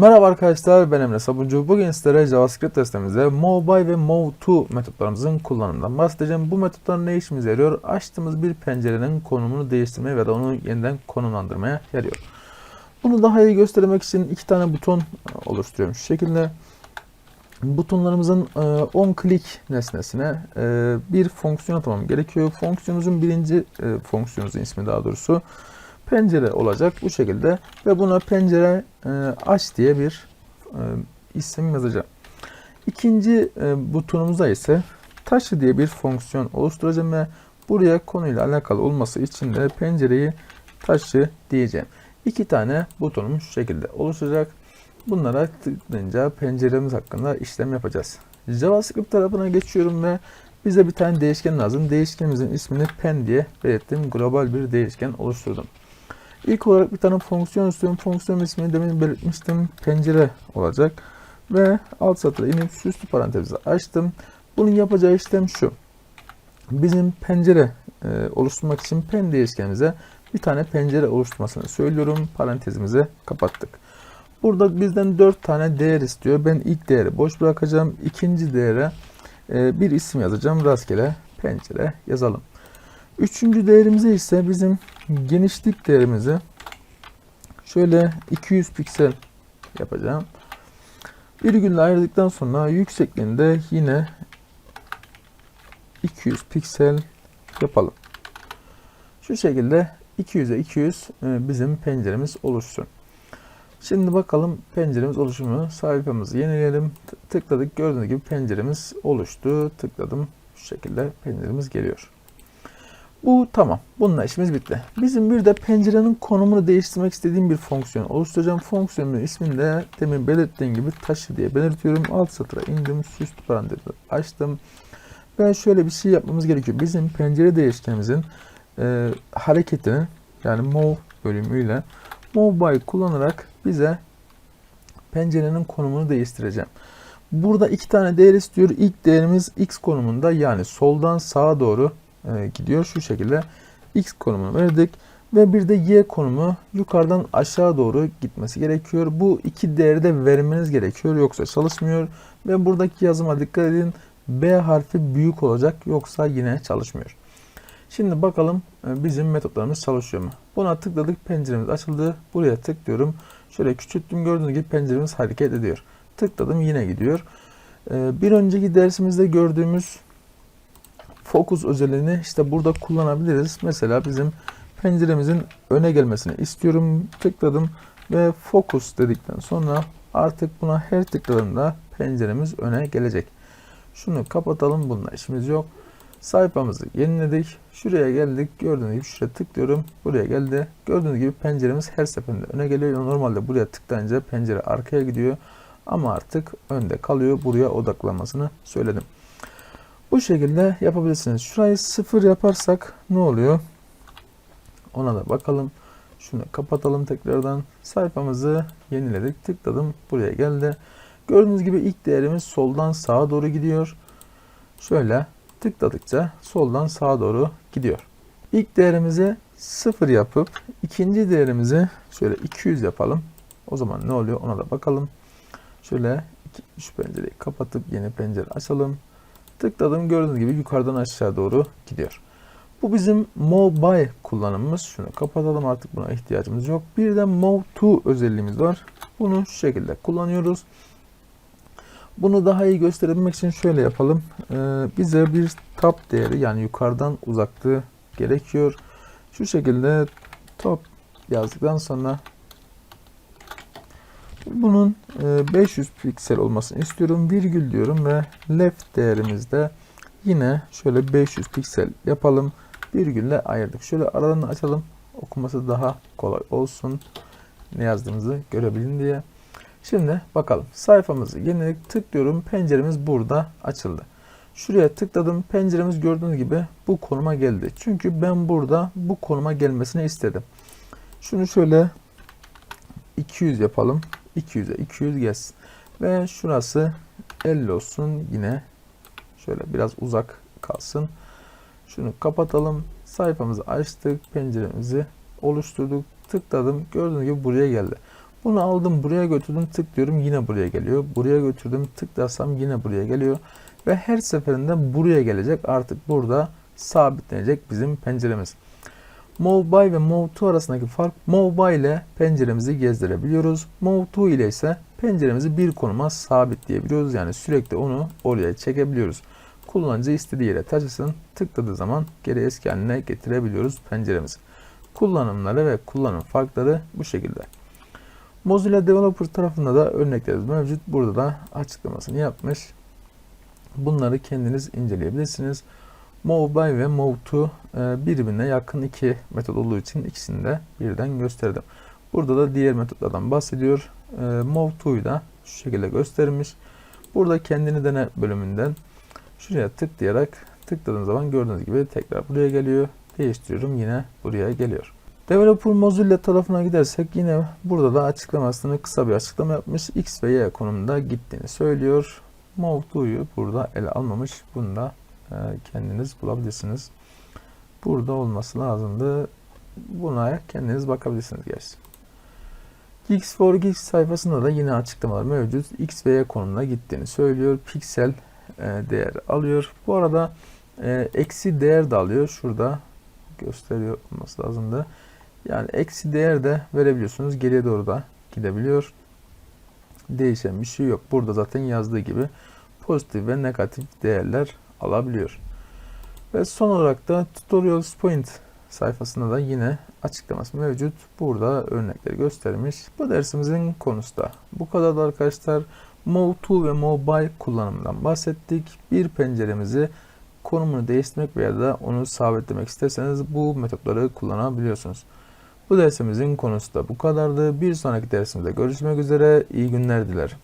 Merhaba arkadaşlar ben Emre Sabuncu. Bugün sizlere JavaScript testimizde by ve move to metotlarımızın kullanımından bahsedeceğim. Bu metotlar ne işimize yarıyor? Açtığımız bir pencerenin konumunu değiştirmeye ve de onu yeniden konumlandırmaya yarıyor. Bunu daha iyi göstermek için iki tane buton oluşturuyorum şu şekilde. Butonlarımızın e, on click nesnesine e, bir fonksiyon atamam gerekiyor. Fonksiyonumuzun birinci e, fonksiyonumuzun ismi daha doğrusu pencere olacak bu şekilde ve buna pencere e, aç diye bir e, isim yazacağım. İkinci e, butonumuzda ise taşı diye bir fonksiyon oluşturacağım ve buraya konuyla alakalı olması için de pencereyi taşı diyeceğim. İki tane butonum şu şekilde oluşacak. Bunlara tıklayınca penceremiz hakkında işlem yapacağız. JavaScript tarafına geçiyorum ve bize bir tane değişken lazım. Değişkenimizin ismini pen diye belirttim. Global bir değişken oluşturdum. İlk olarak bir tane fonksiyon istiyorum. Fonksiyon ismini demin belirtmiştim. Pencere olacak. Ve alt satıra inip süslü parantezi açtım. Bunun yapacağı işlem şu. Bizim pencere e, oluşturmak için pen değişkenimize bir tane pencere oluşturmasını söylüyorum. Parantezimizi kapattık. Burada bizden 4 tane değer istiyor. Ben ilk değeri boş bırakacağım. İkinci değere e, bir isim yazacağım. Rastgele pencere yazalım. Üçüncü değerimize ise bizim genişlik değerimizi şöyle 200 piksel yapacağım. Virgülle ayırdıktan sonra yüksekliğinde yine 200 piksel yapalım. Şu şekilde 200'e 200 e, bizim penceremiz oluşsun. Şimdi bakalım penceremiz oluşu mu? Sayfamızı yenileyelim. Tıkladık. Gördüğünüz gibi penceremiz oluştu. Tıkladım. Şu şekilde penceremiz geliyor. Bu tamam. Bununla işimiz bitti. Bizim bir de pencerenin konumunu değiştirmek istediğim bir fonksiyon oluşturacağım. Fonksiyonun ismini de demin belirttiğim gibi taşı diye belirtiyorum. Alt satıra indim. Süslü parantezi açtım. Ve şöyle bir şey yapmamız gerekiyor. Bizim pencere değişkenimizin e, hareketini yani move bölümüyle move by kullanarak bize pencerenin konumunu değiştireceğim. Burada iki tane değer istiyor. İlk değerimiz x konumunda yani soldan sağa doğru e, gidiyor. Şu şekilde x konumunu verdik. Ve bir de y konumu yukarıdan aşağı doğru gitmesi gerekiyor. Bu iki değeri de vermeniz gerekiyor. Yoksa çalışmıyor. Ve buradaki yazıma dikkat edin. B harfi büyük olacak. Yoksa yine çalışmıyor. Şimdi bakalım e, bizim metotlarımız çalışıyor mu? Buna tıkladık. Penceremiz açıldı. Buraya tıklıyorum. Şöyle küçülttüm. Gördüğünüz gibi penceremiz hareket ediyor. Tıkladım yine gidiyor. E, bir önceki dersimizde gördüğümüz Focus özelliğini işte burada kullanabiliriz. Mesela bizim penceremizin öne gelmesini istiyorum. Tıkladım ve Focus dedikten sonra artık buna her tıkladığımda penceremiz öne gelecek. Şunu kapatalım. Bununla işimiz yok. Sayfamızı yeniledik. Şuraya geldik. Gördüğünüz gibi şuraya tıklıyorum. Buraya geldi. Gördüğünüz gibi penceremiz her seferinde öne geliyor. Normalde buraya tıklayınca pencere arkaya gidiyor. Ama artık önde kalıyor. Buraya odaklanmasını söyledim. Bu şekilde yapabilirsiniz. Şurayı sıfır yaparsak ne oluyor? Ona da bakalım. Şunu kapatalım tekrardan. Sayfamızı yeniledik. Tıkladım. Buraya geldi. Gördüğünüz gibi ilk değerimiz soldan sağa doğru gidiyor. Şöyle tıkladıkça soldan sağa doğru gidiyor. İlk değerimizi 0 yapıp ikinci değerimizi şöyle 200 yapalım. O zaman ne oluyor ona da bakalım. Şöyle şu pencereyi kapatıp yeni pencere açalım. Tıkladım gördüğünüz gibi yukarıdan aşağı doğru gidiyor. Bu bizim by kullanımımız. Şunu kapatalım artık buna ihtiyacımız yok. Bir de move to özelliğimiz var. Bunu şu şekilde kullanıyoruz. Bunu daha iyi gösterebilmek için şöyle yapalım. Ee, bize bir top değeri yani yukarıdan uzaklığı gerekiyor. Şu şekilde top yazdıktan sonra bunun 500 piksel olmasını istiyorum. Virgül diyorum ve left değerimizde yine şöyle 500 piksel yapalım. Virgülle ayırdık. Şöyle aralarını açalım. Okuması daha kolay olsun. Ne yazdığımızı görebilin diye. Şimdi bakalım. Sayfamızı yeniledik. Tıklıyorum. Penceremiz burada açıldı. Şuraya tıkladım. Penceremiz gördüğünüz gibi bu konuma geldi. Çünkü ben burada bu konuma gelmesini istedim. Şunu şöyle 200 yapalım. 200'e 200 gelsin. Ve şurası 50 olsun. Yine şöyle biraz uzak kalsın. Şunu kapatalım. Sayfamızı açtık. Penceremizi oluşturduk. Tıkladım. Gördüğünüz gibi buraya geldi. Bunu aldım buraya götürdüm tıklıyorum yine buraya geliyor. Buraya götürdüm tıklarsam yine buraya geliyor. Ve her seferinde buraya gelecek. Artık burada sabitlenecek bizim penceremiz. Move ve Move to arasındaki fark Move ile penceremizi gezdirebiliyoruz. Move to ile ise penceremizi bir konuma sabitleyebiliyoruz. Yani sürekli onu oraya çekebiliyoruz. Kullanıcı istediği yere taşısın. Tıkladığı zaman geri eski haline getirebiliyoruz penceremizi. Kullanımları ve kullanım farkları bu şekilde. Mozilla Developer tarafında da örneklerimiz mevcut. Burada da açıklamasını yapmış. Bunları kendiniz inceleyebilirsiniz. Move by ve Move to birbirine yakın iki metot olduğu için ikisini de birden gösterdim. Burada da diğer metotlardan bahsediyor. E, Move to'yu da şu şekilde göstermiş. Burada kendini dene bölümünden şuraya tıklayarak tıkladığım zaman gördüğünüz gibi tekrar buraya geliyor. Değiştiriyorum yine buraya geliyor. Developer Mozilla tarafına gidersek yine burada da açıklamasını kısa bir açıklama yapmış. X ve Y konumunda gittiğini söylüyor. Move to'yu burada ele almamış. Bunu da kendiniz bulabilirsiniz. Burada olması lazımdı. Buna kendiniz bakabilirsiniz gerçi. Geeks for Geeks sayfasında da yine açıklamalar mevcut. X ve Y konumuna gittiğini söylüyor. Piksel e, değer alıyor. Bu arada e, eksi değer de alıyor. Şurada gösteriyor olması lazımdı. Yani eksi değer de verebiliyorsunuz. Geriye doğru da gidebiliyor. Değişen bir şey yok. Burada zaten yazdığı gibi pozitif ve negatif değerler alabiliyor. Ve son olarak da Tutorials Point sayfasında da yine açıklaması mevcut. Burada örnekleri göstermiş. Bu dersimizin konusu da bu kadar arkadaşlar. Move to ve Move by kullanımından bahsettik. Bir penceremizi konumunu değiştirmek veya da onu sabitlemek isterseniz bu metotları kullanabiliyorsunuz. Bu dersimizin konusu da bu kadardı. Bir sonraki dersimizde görüşmek üzere. İyi günler dilerim.